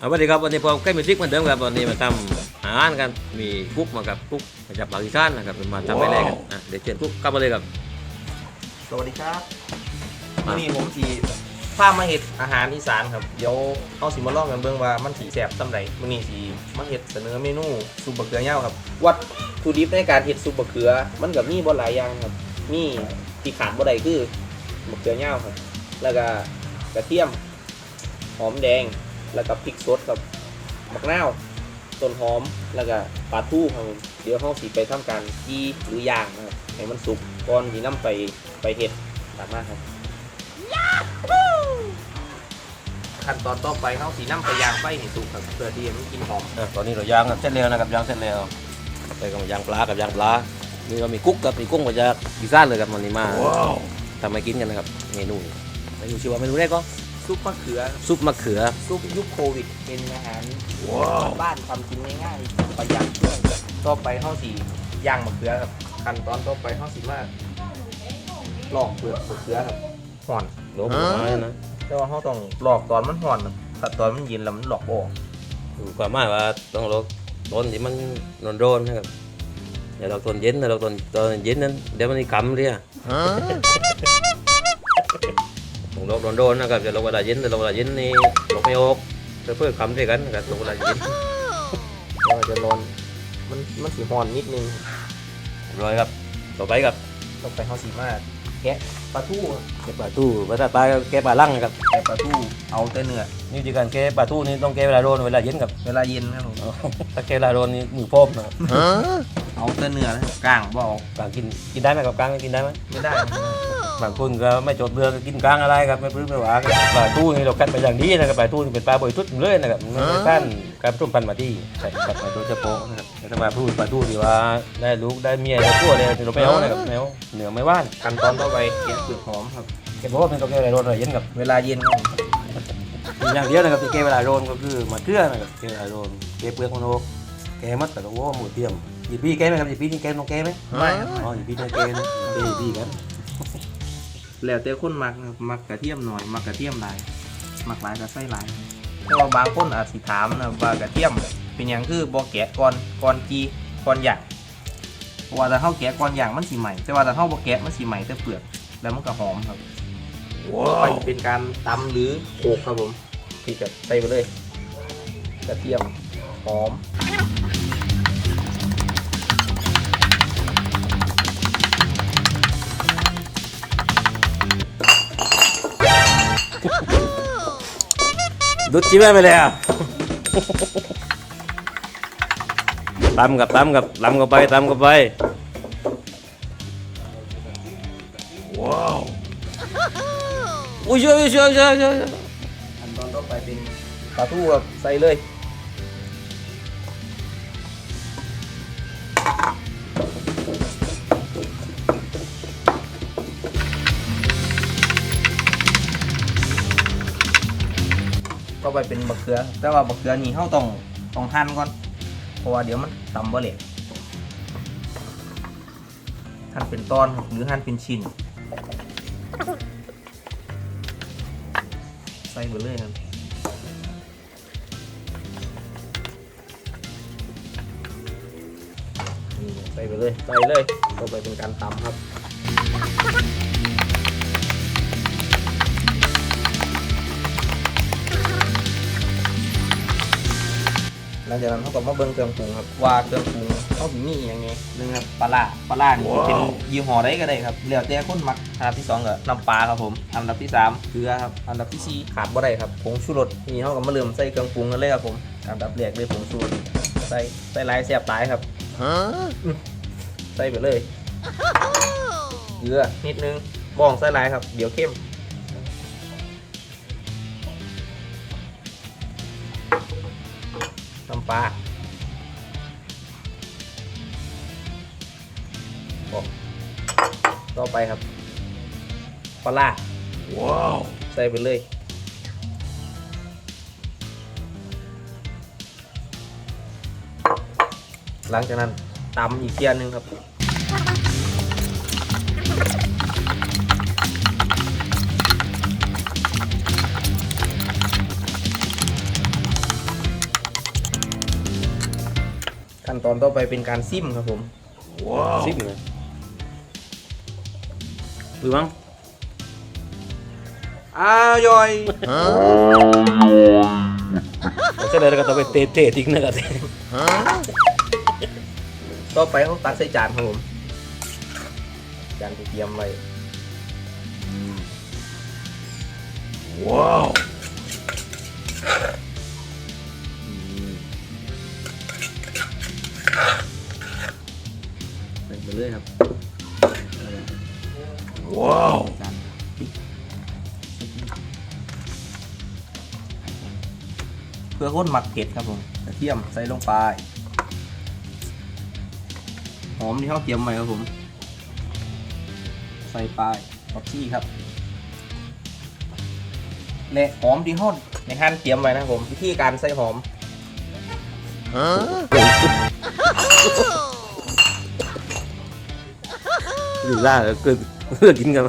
เอาสวัสดีครับวันนี้ผมใกล้มิวสิกเหมือนเดิมครับวันนี้มาทำอาหารกันมีกุ๊กมากับกุ๊กมาจากปากีสถานนะครับมาทำอะไรกันอะเดี๋ยวเชิญกุ๊กกลับมาเลยครับสวัสดีครับวันนี้ผมสีพามาเห็ดอาหารอีสานครับเดี๋ยวเอาสิมาลองกันเบิ่งว่ามันสีแสบสำไรมื้อนี้สีมาเห็ดเสนอเมนูซุปบะเขือเหย้าครับ วัตถุดิบในการเห็ดซุปบะเขือ มันกับมีบ่หลายอย่างครับมีที่ขาดบ่ได้คือบะเขือเหย้าครับ แล้วก็กระเทียมหอมแดง แล้วก็พริกสดครับมะนาวต้นหอมแล้วก็ปลาทูครับผมเดี๋ยวเฮาสิไปทำการยีหรือย่างนะครับให้มันสุกก่อนที่นํไปไปเห็ดตามมาครับขั้นตอนต่อไปเฮาสีน้ำไปย่างไฟให้สุกครับเพื่อที่ให้มันกินหอมอะตอนนี้เราย่างกันเสร็จแล้วนะครับย่างเสร็จแล้วไปกับย่างปลากับย่างปลานี่เรามีกุ๊กกับมีกุ้งมาจากอีสานเลยครับวันนี้มาทำมากินกันนะครับเมนูเมนูชื่อว่าเมนูแรกก็ ซุปมะเขือ ซุปมะเขือ ซุปยุคโควิด เป็นอาหารบ้านทำกินง่ายๆประหยัดด้วยต่อไปเฮาสีย่างมะเขือครับขั้นตอนต่อไปเฮาสีมาลอกเปลือกมะเขือครับห่อนโลผมมานะแต่ว่าเฮาต้องลอกตอนมันห่อนครับถ้าตอนมันเย็นแล้วมันหลอกบ่ออกคือความหมายว่าต้องเราตอนที่มันโดนๆนะครับอย่าเราตอนเย็นนะเราตอนตอนเย็นนั้นเดี๋ยวมันมีกำเรียขอ งเราโดนๆนะครับจะเราเวลาเย็นแต่เราเวลาเย็นนี่เราไม่ออกเพื่อเพื่อคำด้วยกันนะครับเราเวลาเย็นเพราะว่าจะร้อนมันมันสีห่อนนิดนึงร้อยครับต่อไปครับต่อไปเฮาสีมาแกะปลาทูครับแกะปลาทูภาษาใต้ก็แกะปลาลั่งนะครับแกะปลาทูเอาแต่เนื้อนี่วิธีการแกะปลาทูนี่ต้องแกะเวลาโดนเวลาเย็นครับเวลาเย็นครับผมถ้าแกะเวลาโดนนี่มือพร้อมนะครับเอาแต่เนื้อนะครับกลางบ่เอากลางกินกินได้ไหมกับกลางกินได้ไหมไม่ได้นะครับ บางคนก็ไม่จดเรือก็กินกลางอะไรครับไม่ปลื้มไม่หวาครับปลาทูนี่เราคัดมาอย่างดีนะครับปลาทูนี่เป็นปลาบริสุทธิ์เลยนะครับมันไม่ได้ท่านการต้มพันธุ์มาที่ใส่กับมาโดยเฉพาะนะครับแต่ถ้ามาพูดปลาทูที่ว่าได้ลูกได้เมียได้ผัวเลยเราไม่เอานะครับไม่เอาเหนือไม่ว่านขั้นตอนต่อไปแกะเปลือกหอมครับแกบอกว่าเป็นตัวแกเวลาโดนอะไรเย็นกับเวลาเย็นครับผมมีอย่างเดียวนะครับที่แกเวลาโดนก็คือมาเกลือนะครับแกเวลาโดนแกเปลือกมันโอกแกมัดแต่ละว่าหมูเทียมหยิบพี่แกไหมครับหยิบพี่นี่แกน้องแกไหมไม่ครับอ๋อหยิบพี่น้องแกนะแกหยิบพี่กัน แล้วแต่คนมักครับมักกระเทียมหน่อยมักกระเทียมหลายมักหลายก็ใส่หลายแต่ว่าบางคนอาจสิถามนะว่ากระเทียมเป็นอย่างคือบ่แกะก่อนก่อนจีก่อนหย่างเพราะว่าถ้าเฮาแกะก่อนหย่างมันสิใหม่ แต่ว่าถ้าเฮาบ่แกะมันสิใหม่แต่เปลือกแล้วมันก็หอมครับไปเป็นการตำหรือโขกครับผมที่จะใส่ไปเลย กระเทียมหอม ดูดจิ้มไปเลยอะตำกับตำกับตำกับไปตำกับไป ว้าวอุ้ยเยอะเยอะเยอะเยอะเยอะขั้นตอนต่อไปเป็นปลาทูครับใส่เลย ต่อไปเป็นบักเขือ แต่ว่าบักเขือนี่เขาต้องต้องหั่นก่อน เพราะว่าเดี๋ยวมันตำบ่เหละหั่นเป็นตอนหรือหั่นเป็นชิ้น ใส่ไปเลยครับนี่ใส่ไปเลย ใส่เลยต่อไปเป็นการตำครับ หลังจากนั้นเขาก็มาเบิ่งเครื่องปรุงครับว่าเครื่องปรุงเขาสิมีอหย่างไงหนึ่งครับปลาล่าปลาล่านี่เป็นยี่ห้อใดก็ได้ครับแล้วแต่คนมักอันดับที่สองก็น้ำปลาครับผมอันดับที่สามเกลือครับอันดับที่สี่ขาดบ่ได้ครับผงชูรสนี่เขาก็มาเริ่มใส่เครื่องปรุงกันเลยครับผมอันดับแรกเลยผงชูรสใส่ใส่หลายแซ่บหลายครับอืมใส่ไปเลยเกลือนิดนึงบ้องใส่หลายครับเดี๋ยวเข้ม น้ำปลาโอ้ต่อไปครับ ปลาร้าว้าว ใส่ไปเลย หลังจากนั้นตำอีกเทียนหนึงครับ อนต่อไปเป็นการซิมครับผมซิ่งเลยหรือมั้งอร่อยใช่เลยแล้วก็ต้องไปเตะเตะทิ้งนะครับต่อไปเขาตักใส่จานครับผม จานที่เตรียมไว้ว้าว ครับว้าวจานเพื่อข้นหมักเผ็ดครับผมกระเทียมใส่ลงไปหอมที่เขาเตรียมไว้ครับผม ใส่ไปผักชีครับ และหอมที่เขาในหั่นเตรียมไว้นะครับผมวิธีการใส่หอมหรื อล่าก็คือเพื่อกินกัน